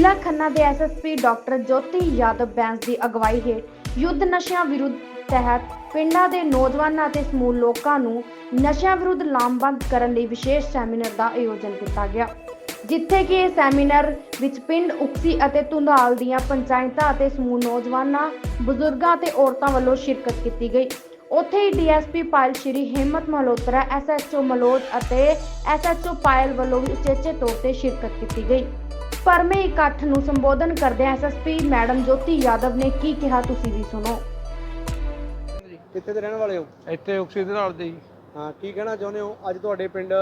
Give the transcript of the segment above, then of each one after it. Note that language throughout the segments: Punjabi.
ਜ਼ਿਲ੍ਹਾ ਖੰਨਾ ਦੇ ਐਸਐਸਪੀ ਡਾਕਟਰ ਜੋਤੀ ਯਾਦਵ ਬੈਂਸ ਦੀ ਅਗਵਾਈ ਹੇਠ ਯੁੱਧ ਨਸ਼ਿਆਂ ਵਿਰੁੱਧ ਤਹਿਤ ਪਿੰਡਾਂ ਦੇ ਨੌਜਵਾਨਾਂ ਅਤੇ ਸਮੂਹ ਲੋਕਾਂ ਨੂੰ ਨਸ਼ਿਆਂ ਵਿਰੁੱਧ ਲਾਮਬੰਦ ਕਰਨ ਲਈ ਵਿਸ਼ੇਸ਼ ਸੈਮੀਨਾਰ ਦਾ ਆਯੋਜਨ ਕੀਤਾ ਗਿਆ, ਜਿੱਥੇ ਕਿ ਇਹ ਸੈਮੀਨਾਰ ਵਿੱਚ ਪਿੰਡ ਉਕਸੀ ਅਤੇ ਧੁੰਦਾਲ ਦੀਆਂ ਪੰਚਾਇਤਾਂ ਅਤੇ ਸਮੂਹ ਨੌਜਵਾਨਾਂ, ਬਜ਼ੁਰਗਾਂ ਅਤੇ ਔਰਤਾਂ ਵੱਲੋਂ ਸ਼ਿਰਕਤ ਕੀਤੀ ਗਈ। ਉੱਥੇ ਹੀ ਡੀਐਸਪੀ ਪਾਇਲ ਸ਼੍ਰੀ ਹਿੰਮਤ ਮਲਹੋਤਰਾ ਐਸਐਚਓ ਮਲੋਦ ਅਤੇ ਐਸਐਚਓ ਪਾਇਲ ਵੱਲੋਂ ਵੀ ਉਚੇਚੇ ਤੌਰ ਤੇ ਸ਼ਿਰਕਤ ਕੀਤੀ ਗਈ। ਪਰਮੇ ਇਕੱਠ ਨੂੰ ਸੰਬੋਧਨ ਕਰਦਿਆਂ ਐਸਐਸਪੀ ਮੈਡਮ ਜੋਤੀ ਯਾਦਵ ਨੇ। ਕੀ ਕਿਹਾ ਤੁਸੀਂ ਵੀ ਸੁਣੋ। ਕਿੱਥੇ ਦੇ ਰਹਿਣ ਵਾਲੇ ਹੋ? ਇੱਥੇ ਉਕਸੀ ਦੇ ਨਾਲ ਦੇ ਜੀ ਹਾਂ ਕੀ ਕਹਿਣਾ ਚਾਹੁੰਦੇ ਹੋ? ਅੱਜ ਤੁਹਾਡੇ ਪਿੰਡ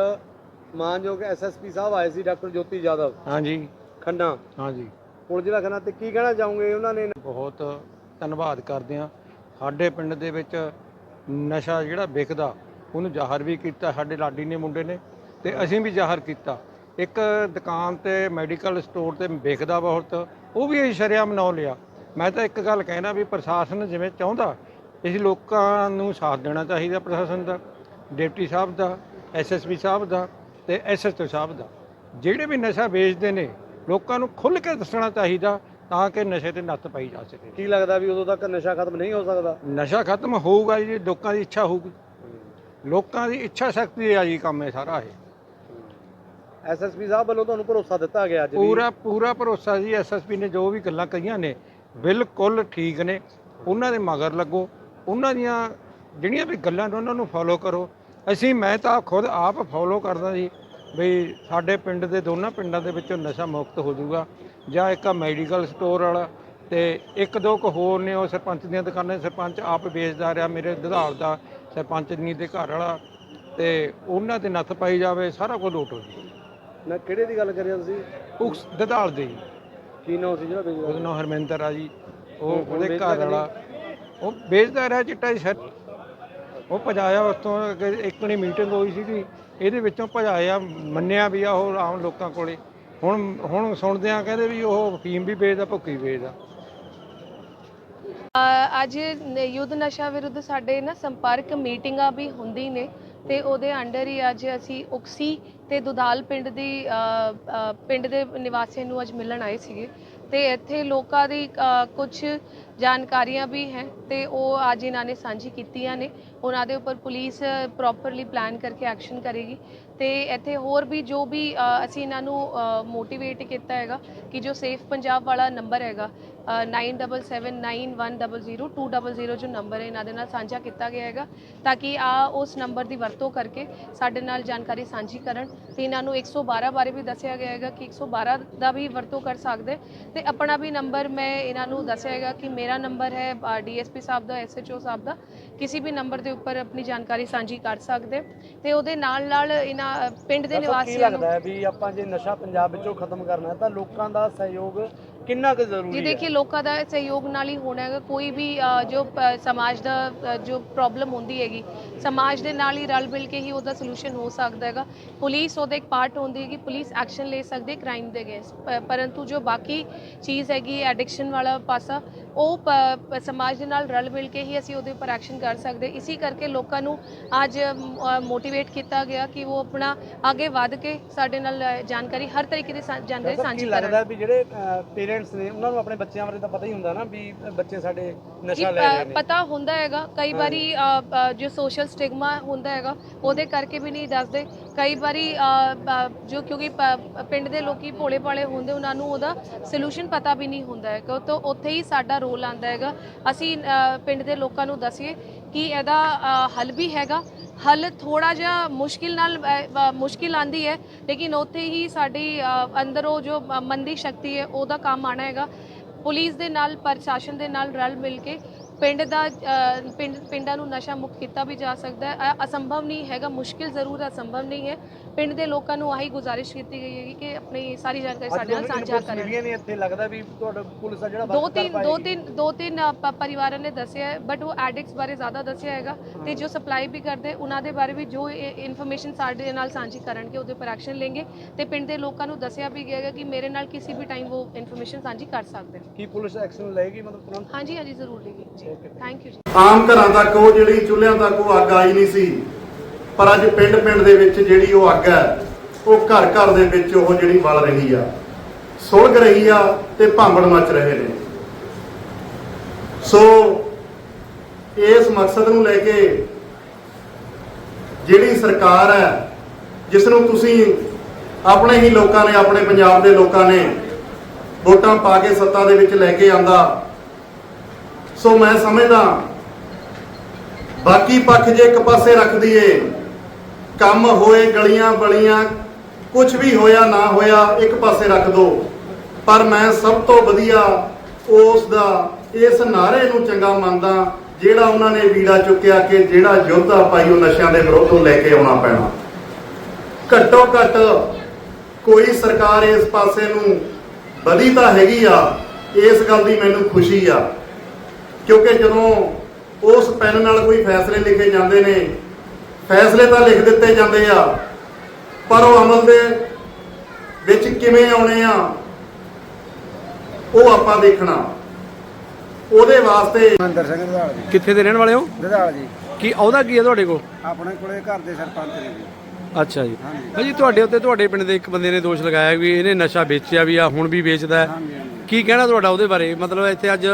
ਮਾਨਯੋਗ ਐਸਐਸਪੀ ਸਾਹਿਬ ਆਏ ਸੀ ਡਾਕਟਰ ਜੋਤੀ ਜਾਦਵ ਹਾਂਜੀ। ਖੰਨਾ। ਹਾਂਜੀ। ਪੁਲਿਸ ਜ਼ਿਲ੍ਹਾ ਖੰਨਾ ਤੇ ਕੀ ਕਹਿਣਾ ਚਾਹੋਗੇ ਉਹਨਾਂ ਨੇ? ਬਹੁਤ ਧੰਨਵਾਦ ਕਰਦੇ ਹਾਂ। ਸਾਡੇ ਪਿੰਡ ਦੇ ਵਿੱਚ ਨਸ਼ਾ ਜਿਹੜਾ ਵਿਕਦਾ ਉਹਨੂੰ ਜ਼ਾਹਰ ਵੀ ਕੀਤਾ ਸਾਡੇ ਲਾਡੀ ਨੇ ਮੁੰਡੇ ਨੇ ਤੇ ਅਸੀਂ ਵੀ ਜ਼ਾਹਰ ਕੀਤਾ। ਇੱਕ ਦੁਕਾਨ ਤੇ ਮੈਡੀਕਲ ਸਟੋਰ ਤੇ ਵਿਕਦਾ ਬਹੁਤ ਉਹ ਵੀ ਅਸੀਂ ਸ਼ਰੇਆਮ ਨਾਂ ਲਿਆ। ਮੈਂ ਤਾਂ ਇੱਕ ਗੱਲ ਕਹਿਣਾ ਵੀ ਪ੍ਰਸ਼ਾਸਨ ਜਿਵੇਂ ਚਾਹੁੰਦਾ ਇਸ ਲੋਕਾਂ ਨੂੰ ਸਾਥ ਦੇਣਾ ਚਾਹੀਦਾ ਪ੍ਰਸ਼ਾਸਨ ਦਾ ਡਿਪਟੀ ਸਾਹਿਬ ਦਾ ਐਸਐਸਪੀ ਸਾਹਿਬ ਦਾ ਤੇ ਐਸਐਸਓ ਸਾਹਿਬ ਦਾ। ਜਿਹੜੇ ਵੀ ਨਸ਼ਾ ਵੇਚਦੇ ਨੇ ਲੋਕਾਂ ਨੂੰ ਖੁੱਲ੍ਹ ਕੇ ਦੱਸਣਾ ਚਾਹੀਦਾ ਤਾਂ ਕਿ ਨਸ਼ੇ ਤੇ ਨੱਥ ਪਾਈ ਜਾ ਸਕੇ। ਕੀ ਲੱਗਦਾ ਵੀ ਉਦੋਂ ਤੱਕ ਨਸ਼ਾ ਖਤਮ ਨਹੀਂ ਹੋ ਸਕਦਾ? ਨਸ਼ਾ ਖਤਮ ਹੋਊਗਾ ਜੀ ਲੋਕਾਂ ਦੀ ਇੱਛਾ ਹੋਊਗੀ। ਲੋਕਾਂ ਦੀ ਇੱਛਾ ਸ਼ਕਤੀ ਆ ਜੀ ਕੰਮ ਇਹ ਸਾਰਾ ਇਹ। ਐਸਐਸਪੀ ਸਾਹਿਬ ਵੱਲੋਂ ਤੁਹਾਨੂੰ ਭਰੋਸਾ ਦਿੱਤਾ ਗਿਆ ਅੱਜ ਵੀ? ਪੂਰਾ ਪੂਰਾ ਭਰੋਸਾ ਜੀ ਐਸਐਸਪੀ ਨੇ ਜੋ ਵੀ ਗੱਲਾਂ ਕਹੀਆਂ ਨੇ, ਬਿਲਕੁਲ ਠੀਕ ਨੇ। ਉਹਨਾਂ ਦੇ ਮਗਰ ਲੱਗੋ। ਉਹਨਾਂ ਦੀਆਂ ਜਿਹੜੀਆਂ ਵੀ ਗੱਲਾਂ ਨੇ, ਉਹਨਾਂ ਨੂੰ ਫੋਲੋ ਕਰੋ। ਅਸੀਂ, ਮੈਂ ਤਾਂ ਖੁਦ ਆਪ ਫੋਲੋ ਕਰਦਾ ਜੀ ਵੀ ਸਾਡੇ ਪਿੰਡ ਦੇ, ਦੋਨਾਂ ਪਿੰਡਾਂ ਦੇ ਵਿੱਚੋਂ ਨਸ਼ਾ ਮੁਕਤ ਹੋ ਜਾਊਗਾ। ਜਾਂ ਇੱਕ ਮੈਡੀਕਲ ਸਟੋਰ ਵਾਲਾ ਤੇ ਇੱਕ ਦੋ ਕੁ ਹੋਰ ਨੇ, ਉਹ ਸਰਪੰਚ ਦੀਆਂ ਦੁਕਾਨਾਂ ਸਰਪੰਚ ਆਪ ਵੇਚਦਾ ਰਿਹਾ, ਮੇਰੇ ਦੁਧਾਰ ਦਾ ਸਰਪੰਚ ਨਹੀਂ ਦੇ ਘਰ ਵਾਲਾ ਤੇ ਉਹਨਾਂ ਤੇ ਨੱਥ ਪਾਈ ਜਾਵੇ, ਸਾਰਾ ਕੁਝ ਲੋਟ ਹੋ ਜਾਊ। ਨਾ ਕਿਹੜੇ ਦੀ ਗੱਲ ਕਰਿਆ ਤੁਸੀਂ? ਉਸ ਦੁਧਾਰ ਦੇ। ਜੀ ਕੀ ਨਾਮ ਸੀ ਜਿਹੜਾ ਵੇਚਦਾ ਉਹਦਾ ਨਾਮ ਹਰਮਿੰਦਰ ਆ ਜੀ। ਉਹ ਉਹਦੇ ਘਰ ਵਾਲਾ। ਉਹ ਵੇਚਦਾ ਰਿਹਾ ਚਿੱਟਾ ਜੀ ਸਰ ਉਹ ਭਜਾਇਆ ਉੱਥੋਂ ਅੱਗੇ ਇੱਕ ਨੇ ਮੀਟਿੰਗ ਹੋਈ ਸੀਗੀ। ਇਹਦੇ ਵਿੱਚੋਂ ਭਜਾਇਆ ਮੰਨਿਆ ਵੀ ਆ ਉਹ ਆਮ ਲੋਕਾਂ ਕੋਲੇ। ਹੁਣ ਹੁਣ ਸੁਣਦੇ ਆ ਕਹਿੰਦੇ ਵੀ ਉਹ ਫੀਮ ਵੀ ਵੇਚਦਾ ਭੁੱਕੀ ਵੇਚਦਾ। ਅ, ਅੱਜ ਨ- ਯੁੱਧ ਨਸ਼ਾ ਵਿਰੁੱਧ ਸਾਡੇ ਨਾ ਸੰਪਰਕ ਮੀਟਿੰਗਾਂ ਵੀ ਹੁੰਦੀ ਨੇ। ਤੇ ਉਹਦੇ ਅੰਡਰ ਹੀ ਅੱਜ ਅਸੀਂ ਉਕਸੀ ਤੇ ਦੁਦਾਲ ਪਿੰਡ ਦੀ ਪਿੰਡ ਦੇ ਨਿਵਾਸੀਆਂ ਨੂੰ ਅੱਜ ਮਿਲਣ ਆਏ ਸੀਗੇ। ਤੇ ਇੱਥੇ ਲੋਕਾਂ ਦੀ ਕੁਝ ਜਾਣਕਾਰੀਆਂ ਵੀ ਹੈ ਤੇ ਉਹ ਅੱਜ ਇਹਨਾਂ ਨੇ ਸਾਂਝੀ ਕੀਤੀਆਂ ਨੇ। ਉਹਨਾਂ ਦੇ ਉੱਪਰ ਪੁਲਿਸ ਪ੍ਰੋਪਰਲੀ ਪਲਾਨ ਕਰਕੇ ਐਕਸ਼ਨ ਕਰੇਗੀ। ਤੇ ਇੱਥੇ ਹੋਰ ਵੀ ਜੋ ਵੀ ਅਸੀਂ ਇਹਨਾਂ ਨੂੰ ਮੋਟੀਵੇਟ ਕੀਤਾ ਹੈਗਾ ਕਿ ਜੋ ਸੇਫ ਪੰਜਾਬ ਵਾਲਾ ਨੰਬਰ ਹੈਗਾ 9779100200 ਜੋ ਨੰਬਰ ਹੈ ਇਹਨਾਂ ਦੇ ਨਾਲ ਸਾਂਝਾ ਕੀਤਾ ਗਿਆ ਹੈਗਾ ਤਾਂ ਕਿ ਆ ਉਸ ਨੰਬਰ ਦੀ ਵਰਤੋਂ ਕਰਕੇ ਸਾਡੇ ਨਾਲ ਜਾਣਕਾਰੀ ਸਾਂਝੀ ਕਰਨ ਤੇ ਇਹਨਾਂ ਨੂੰ 112 ਬਾਰੇ ਵੀ ਦੱਸਿਆ ਗਿਆ ਹੈਗਾ ਕਿ 112 ਦਾ ਵੀ ਵਰਤੋਂ ਕਰ ਸਕਦੇ ਤੇ ਆਪਣਾ ਵੀ ਨੰਬਰ ਮੈਂ ਇਹਨਾਂ ਨੂੰ ਦੱਸਿਆ ਹੈਗਾ ਕਿ ਮੇਰਾ ਨੰਬਰ ਹੈ ਡੀਐਸਪੀ ਸਾਹਿਬ ਦਾ ਐਸਐਚਓ ਸਾਹਿਬ ਦਾ ਕਿਸੇ ਵੀ ਨੰਬਰ ਦੇ ਉੱਪਰ ਆਪਣੀ ਜਾਣਕਾਰੀ ਸਾਂਝੀ ਕਰ ਸਕਦੇ ਤੇ ਉਹਦੇ ਨਾਲ ਨਾਲ ਇਹਨਾਂ ਪਿੰਡ ਦੇ ਦੱਸੋ ਨਿਵਾਸੀਆਂ ਨੂੰ ਲੱਗਦਾ ਹੈ ਵੀ ਆਪਾਂ ਜੇ ਨਸ਼ਾ ਪੰਜਾਬ ਵਿੱਚੋਂ ਖਤਮ ਕਰਨਾ ਹੈ ਤਾਂ ਲੋਕਾਂ ਦਾ ਸਹਿਯੋਗ ਕਿੰਨਾ ਕੁ ਜੀ ਜ਼ਰੂਰੀ ਹੈ? ਦੇਖिए ਲੋਕਾਂ ਦਾ ਸਹਿਯੋਗ ਨਾਲ ਹੀ ਹੋਣਾ ਹੈਗਾ। ਕੋਈ ਵੀ ਅ, ਜੋ ਪ- ਸਮਾਜ ਦਾ ਅ, ਜੋ ਪ੍ਰੋਬਲਮ ਹੁੰਦੀ ਹੈਗੀ ਸਮਾਜ ਦੇ ਨਾਲ ਹੀ ਰਲ ਮਿਲ ਕੇ ਹੀ ਉਹਦਾ ਸੋਲੂਸ਼ਨ ਹੋ ਸਕਦਾ ਹੈਗਾ। ਪੁਲਿਸ ਉਹਦਾ ਇੱਕ ਪਾਰਟ ਹੁੰਦੀ ਹੈਗੀ ਪੁਲਿਸ ਐਕਸ਼ਨ ਲੈ ਸਕਦੀ ਹੈ ਕ੍ਰਾਈਮ ਦੇ ਅਗੇਂਸਟ ਪਰੰਤੂ ਜੋ ਬਾਕੀ ਚੀਜ਼ ਹੈਗੀ ਐਡਿਕਸ਼ਨ ਵਾਲਾ ਪਾਸਾ ਉਹ ਪ- ਪ- ਸਮਾਜ ਦੇ ਨਾਲ ਰਲ ਮਿਲ ਕੇ ਹੀ ਅਸੀਂ ਉਹਦੇ ਉੱਪਰ ਐਕਸ਼ਨ ਕਰ ਸਕਦੇ ਇਸੇ ਕਰਕੇ ਲੋਕਾਂ ਨੂੰ ਅੱਜ ਮੋਟੀਵੇਟ ਕੀਤਾ ਗਿਆ ਕਿ ਉਹ ਆਪਣਾ ਅੱਗੇ ਵੱਧ ਕੇ ਸਾਡੇ ਨਾਲ ਅ, ਜਾਣਕਾਰੀ ਹਰ ਤਰੀਕੇ ਦੀ ਸਾ- ਜਾਣਕਾਰੀ ਸਾਂਝੀ ਕਰਨ। ਲੱਗਦਾ ਵੀ ਜਿਹੜੇ ਪੇਰੈਂਟਸ ਨੇ ਉਹਨਾਂ ਨੂੰ ਆਪਣੇ ਬੱਚਿਆਂ ਬਾਰੇ ਤਾਂ ਪਤਾ ਹੀ ਹੁੰਦਾ ਨਾ ਵੀ ਬੱਚੇ ਸਾਡੇ ਨਸ਼ਾ ਲੈ ਰਹੇ ਨੇ। ਪਤਾ ਹੁੰਦਾ ਹੈਗਾ ਕਈ ਵਾਰੀ ਜੋ ਸੋਸ਼ਲ ਸਟਿਗਮਾ ਹੁੰਦਾ ਹੈਗਾ ਉਹਦੇ ਕਰਕੇ ਵੀ ਨਹੀਂ ਦੱਸਦੇ। ਕਈ ਵਾਰੀ ਜੋ ਕਿਉਂਕਿ ਪਿੰਡ ਦੇ ਲੋਕੀ ਭੋਲੇ ਭਾਲੇ ਹੁੰਦੇ ਉਹਨਾਂ ਨੂੰ ਉਹਦਾ ਸੋਲੂਸ਼ਨ ਪਤਾ ਵੀ ਨਹੀਂ ਹੁੰਦਾ ਹੈ ਤਾਂ ਉੱਥੇ ਹੀ ਸਾਡਾ ਰੋਲ ਆਂਦਾ ਹੈਗਾ। ਅਸੀਂ ਪਿੰਡ ਦੇ ਲੋਕਾਂ ਨੂੰ ਦਸੀਏ ਕਿ ਇਹਦਾ ਹੱਲ ਵੀ ਹੈਗਾ। ਹੱਲ ਥੋੜਾ ਜਿਹਾ ਮੁਸ਼ਕਿਲ ਨਾਲ ਮੁਸ਼ਕਿਲ ਆਂਦੀ ਹੈ, ਲੇਕਿਨ ਉੱਥੇ ਹੀ ਸਾਡੀ ਅੰਦਰੋਂ ਜੋ ਮੰਦੀ ਸ਼ਕਤੀ ਹੈ, ਉਹਦਾ ਕੰਮ ਆਣਾ ਹੈਗਾ। ਪੁਲਿਸ ਦੇ ਨਾਲ, ਪ੍ਰਸ਼ਾਸਨ ਦੇ ਨਾਲ ਰਲ ਮਿਲ ਕੇ ਪਿੰਡ ਦਾ ਪਿੰਡ ਪਿੰਡਾਂ ਨੂੰ ਨਸ਼ਾ ਮੁਕਤ ਕੀਤਾ ਵੀ ਜਾ ਸਕਦਾ ਹੈ। ਅਸੰਭਵ ਨਹੀਂ ਹੈਗਾ ਮੁਸ਼ਕਿਲ ਜ਼ਰੂਰ ਹੈ ਅਸੰਭਵ ਨਹੀਂ ਹੈ। ਪਿੰਡ ਦੇ ਲੋਕਾਂ ਨੂੰ ਆਹੀ ਗੁਜ਼ਾਰਿਸ਼ ਕੀਤੀ ਗਈ ਹੈ ਕਿ ਆਪਣੀ ਸਾਰੀ ਜਾਣਕਾਰੀ ਸਾਡੇ ਨਾਲ ਸਾਂਝਾ ਕਰਨ। ਮਿਲੀਆਂ ਨੇ ਇੱਥੇ ਲੱਗਦਾ ਵੀ ਤੁਹਾਡਾ ਪੁਲਿਸ ਦਾ ਜਿਹੜਾ ਤਿੰਨ ਦੋ। ਤਿੰਨ ਦੋ ਤਿੰਨ ਪਰਿਵਾਰਾਂ ਨੇ ਦੱਸਿਆ ਬਟ ਉਹ ਐਡਿਕਟਸ ਬਾਰੇ ਜ਼ਿਆਦਾ ਦੱਸਿਆ ਹੈਗਾ ਤੇ ਜੋ ਸਪਲਾਈ ਵੀ ਕਰਦੇ ਉਹਨਾਂ ਦੇ ਬਾਰੇ ਵੀ ਜੋ ਇਨਫੋਰਮੇਸ਼ਨ ਸਾਡੇ ਨਾਲ ਸਾਂਝੀ ਕਰਨਗੇ ਉਹਦੇ ਉੱਪਰ ਐਕਸ਼ਨ ਲੈਣਗੇ। ਤੇ ਪਿੰਡ ਦੇ ਲੋਕਾਂ ਨੂੰ ਦੱਸਿਆ ਵੀ ਗਿਆ ਕਿ ਮੇਰੇ ਨਾਲ ਕਿਸੇ ਵੀ ਟਾਈਮ ਉਹ ਇਨਫੋਰਮੇਸ਼ਨ ਸਾਂਝੀ ਕਰ ਸਕਦੇ ਨੇ। ਕੀ ਪੁਲਿਸ ਐਕਸ਼ਨ ਲਏਗੀ ਮਤਲਬ ਤੁਰੰਤ? ਹਾਂਜੀ ਹਾਂਜੀ ਜ਼ਰੂਰ ਜੀ। ਥੈਂਕ ਯੂ ਆਮ ਘਰਾਂ ਤੱਕ ਉਹ ਜਿਹੜੀ ਚੁੱਲ੍ਹਿਆਂ ਤੱਕ ਉਹ ਅੱਗ ਆਈ ਨਹੀਂ ਸੀ। ਪਰ ਅੱਜ ਪਿੰਡ ਪਿੰਡ ਦੇ ਵਿੱਚ ਜਿਹੜੀ ਉਹ ਅੱਗ ਹੈ, ਉਹ ਘਰ ਘਰ ਦੇ ਵਿੱਚ ਉਹ ਜਿਹੜੀ ਬਲ ਰਹੀ ਆ। ਸੁਲਗ ਰਹੀ ਆ ਤੇ ਭਾਂਬੜ ਮਚ ਰਹੇ ਨੇ। ਸੋ ਇਸ ਮਕਸਦ ਨੂੰ ਲੈ ਕੇ ਜਿਹੜੀ ਸਰਕਾਰ ਹੈ, ਜਿਸ ਨੂੰ ਤੁਸੀਂ ਆਪਣੇ ਹੀ ਲੋਕਾਂ ਨੇ, ਆਪਣੇ ਪੰਜਾਬ ਦੇ ਲੋਕਾਂ ਨੇ ਵੋਟਾਂ ਪਾ ਕੇ ਸੱਤਾ ਦੇ ਵਿੱਚ ਲੈ ਕੇ ਆਂਦਾ ਸੋ ਮੈਂ ਸਮਝਦਾ ਬਾਕੀ ਪੱਖ ਜੇ ਇੱਕ ਪਾਸੇ ਰੱਖ ਦਈਏ, ਕੰਮ ਹੋਏ, ਗਲੀਆਂ ਬਲੀਆਂ ਕੁਝ ਵੀ ਹੋਇਆ, ਨਾ ਹੋਇਆ, ਇੱਕ ਪਾਸੇ ਰੱਖ ਦੋ। ਪਰ ਮੈਂ ਸਭ ਤੋਂ ਵਧੀਆ ਉਸ ਦਾ, ਇਸ ਨਾਰੇ ਨੂੰ ਚੰਗਾ ਮੰਨਦਾ, ਜਿਹੜਾ ਉਹਨਾਂ ਨੇ ਵੀੜਾ ਚੁੱਕਿਆ ਕਿ ਜਿਹੜਾ ਯੋਧਾ ਪਾਈ ਉਹ ਨਸ਼ਿਆਂ ਦੇ ਵਿਰੋਧੋਂ ਲੈ ਕੇ ਆਉਣਾ ਪੈਣਾ। ਘੱਟੋ ਘੱਟ ਕੋਈ ਸਰਕਾਰ ਇਸ ਪਾਸੇ ਨੂੰ ਵਧੀ ਤਾਂ ਹੈਗੀ ਆ, ਇਸ ਗੱਲ ਦੀ ਮੈਨੂੰ ਖੁਸ਼ੀ ਆ। ਕਿਉਂਕਿ ਜਦੋਂ ਉਸ ਪੈਨ ਨਾਲ ਕੋਈ ਫੈਸਲੇ ਲਿਖੇ ਜਾਂਦੇ ਨੇ ਫੈਸਲੇ ਤਾਂ ਲਿਖ ਦਿੱਤੇ ਜਾਂਦੇ ਆ ਪਰ ਉਹ ਅਮਲ ਦੇ ਵਿੱਚ ਕਿਵੇਂ ਆਉਣੇ ਆ ਉਹ ਆਪਾਂ ਦੇਖਣਾ। ਉਹਦੇ ਵਾਸਤੇ ਮਹਿੰਦਰ ਸਿੰਘ ਰਧਾਲ ਜੀ। ਕਿੱਥੇ ਦੇ ਰਹਿਣ ਵਾਲੇ ਹੋ? ਰਧਾਲ ਜੀ। ਕੀ ਅਹੁਦਾ ਕੀ ਹੈ ਤੁਹਾਡੇ ਕੋਲ? ਆਪਣੇ ਕੋਲੇ ਘਰ ਦੇ ਸਰਪੰਚ ਨੇ ਜੀ। ਅੱਛਾ ਜੀ। ਹਾਂਜੀ। ਭਾਜੀ ਤੁਹਾਡੇ ਉੱਤੇ ਤੁਹਾਡੇ ਪਿੰਡ ਦੇ ਇੱਕ ਬੰਦੇ ਨੇ ਦੋਸ਼ ਲਗਾਇਆ ਵੀ ਇਹਨੇ ਨਸ਼ਾ ਵੇਚਿਆ ਵੀ ਆ ਹੁਣ ਵੀ ਵੇਚਦਾ ਹੈ। ਕੀ ਕਹਿਣਾ ਤੁਹਾਡਾ ਉਹਦੇ ਬਾਰੇ? ਮਤਲਬ ਇੱਥੇ ਅੱਜ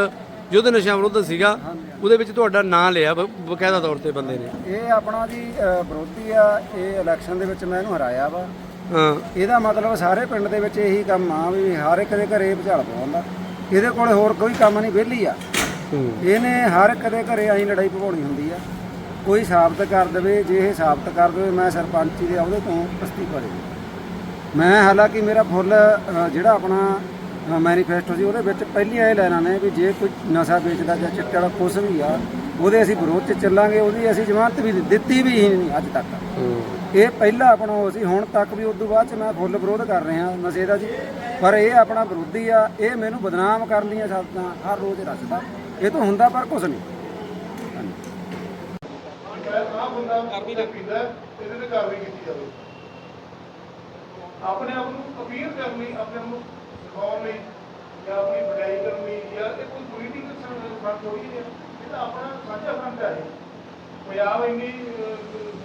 ਯੁੱਧ ਨਸ਼ਾ ਵਿਰੁੱਧ ਸੀਗਾ ਉਹਦੇ ਵਿੱਚ ਤੁਹਾਡਾ ਨਾਂ ਲਿਆ ਬ- ਬਕਾਇਦਾ ਤੌਰ ਤੇ ਬੰਦੇ ਨੇ। ਇਹ ਆਪਣਾ ਜੀ ਅ, ਵਿਰੋਧੀ ਆ ਇਹ ਇਲੈਕਸ਼ਨ ਦੇ ਵਿੱਚ ਮੈਂ ਇਹਨੂੰ ਹਰਾਇਆ ਵਾ। ਹਾਂ। ਇਹਦਾ ਮਤਲਬ ਸਾਰੇ ਪਿੰਡ ਦੇ ਵਿੱਚ ਇਹੀ ਕੰਮ ਆ ਵੀ ਹਰ ਇੱਕ ਦੇ ਘਰੇ ਭੁਚਾਲ ਪਵਾਉਂਦਾ। ਇਹਦੇ ਕੋਲੇ ਹੋਰ ਕੋਈ ਕੰਮ ਨਹੀਂ ਵਿਹਲੀ ਆ। ਹੂੰ। ਇਹਨੇ ਹਰ ਇੱਕ ਦੇ ਘਰੇ ਆਈ ਲੜਾਈ ਪਵਾਉਣੀ ਹੁੰਦੀ ਆ। ਕੋਈ ਸਾਬਤ ਕਰ ਦੇਵੇ ਜੇ ਇਹ ਸਾਬਤ ਕਰ ਦੇਵੇ ਮੈਂ ਸਰਪੰਚੀ ਦੇ ਅਹੁਦੇ ਤੋਂ ਅਸਤੀਫਾ ਦੇ ਦੂੰ ਮੈਂ ਹਾਲਾਂਕਿ ਮੇਰਾ ਫੁੱਲ ਅ, ਜਿਹੜਾ ਆਪਣਾ ਮੈਨੀਫੈਸਟੋ ਸੀ ਉਹਦੇ ਵਿੱਚ ਪਹਿਲੀਆਂ ਇਹ ਲੈਣਾ ਨੇ ਵੀ ਜੇ ਕੋਈ ਨਸ਼ਾ ਵੇਚਦਾ ਜਾਂ ਚਿੱਟੇ ਵਾਲਾ ਕੁਛ ਵੀ ਆ ਉਹਦੇ ਅਸੀਂ ਵਿਰੋਧ 'ਚ ਚੱਲਾਂਗੇ ਉਹਦੀ ਅਸੀਂ ਜ਼ਮਾਨਤ ਵੀ ਦਿੱਤੀ ਵੀ ਨਹੀਂ ਅੱਜ ਤੱਕ। ਇਹ ਪਹਿਲਾ ਆਪਣਾ ਉਹ ਸੀ ਹੁਣ ਤੱਕ ਵੀ ਉਸ ਤੋਂ ਬਾਅਦ ਚ ਮੈਂ ਫੁੱਲ ਵਿਰੋਧ ਕਰ ਰਿਹਾ ਨਸ਼ੇ ਦਾ ਜੀ। ਪਰ ਇਹ ਆਪਣਾ ਵਿਰੋਧੀ ਆ ਇਹ ਮੈਨੂੰ ਬਦਨਾਮ ਕਰਨ ਦੀਆਂ ਸ਼ਬਦਾਂ ਹਰ ਰੋਜ਼ ਰਚਦਾ ਇਹ ਤੋਂ ਹੁੰਦਾ ਪਰ ਕੁਛ ਨਹੀਂ। ਆਪਣੇ ਆਪ ਨੂੰ ਅਪੀਲ ਕਰਨ ਆਪਣੇ ਆਪ ਨੂੰ ਦਿਖਾਉਣ ਜਾਂ ਆਪਣੀ ਵਡਿਆਈ ਕਰਨ ਜਾਂ ਇਹ ਕੋਈ ਪੋਲੀਟਿਕਲ ਫਰੰਟ ਥੋੜੀ ਹੈ। ਇਹ ਤਾਂ ਆਪਣਾ ਸਾਂਝਾ ਫਰੰਟ ਹੈ ਪੰਜਾਬ ਇੰਨੀ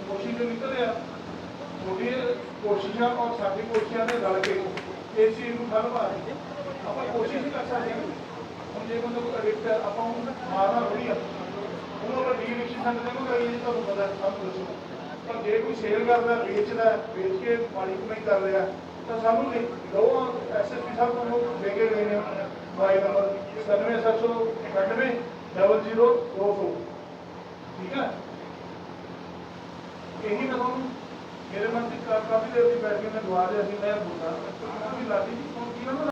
ਕੋਸ਼ਿਸ਼ ਤੋਂ ਨਿਕਲਿਆ ਤੁਹਾਡੀ ਕੋਸ਼ਿਸ਼ਾਂ ਔਰ ਸਾਡੀ ਕੋਸ਼ਿਸ਼ਾਂ ਦੇ ਰਲ ਕੇ ਇਸ ਚੀਜ਼ ਨੂੰ ਫਲ ਪਾ ਰਹੇ ਆਪਾਂ ਕੋਸ਼ਿਸ਼ ਕਰ ਸਕਦੇ। ਹਾਂ ਹੁਣ ਜੇ ਕੋਈ ਅਡਿਕਟ ਆਪਾਂ ਉਹਨੂੰ ਮਾਰਨਾ ਥੋੜੀ ਆ। ਉਹਨੂੰ ਆਪਾਂ ਡੀ ਐਡਿਕਸ਼ਨ ਸੈਂਟਰ ਕੋਈ ਨਹੀਂ ਤੁਹਾਨੂੰ ਪਤਾ, ਸਭ ਕੁਝ ਪਰ ਜੇ ਕੋਈ ਸੇਲ ਕਰਦਾ, ਵੇਚਦਾ, ਵੇਚ ਕੇ ਮਾੜੀ ਕਮਾਈ ਕਰ ਰਿਹਾ, ਤਾਂ ਸਾਨੂੰ ਨਹੀਂ ਐਸਐਸਪੀ ਸਾਹਿਬ ਨੂੰ ਦੇ ਕੇ ਗਏ ਨੇ ਮੋਬਾਈਲ ਨੰਬਰ 9799 00 200 ਠੀਕ ਹੈ ਇਹੀ ਮੈਂ ਤੁਹਾਨੂੰ ਮੇਰੇ ਮਨ ਚ ਕਾਫੀ ਦੇਰ ਦੀ ਬੈਠ ਕੇ ਮੈਂ ਦੁਆ ਰਿਹਾ ਸੀ ਮੈਂ ਬੋਲਦਾ ਵੀ ਲਾਡੀ ਜੀ, ਹੁਣ ਕੀ ਉਹਨਾਂ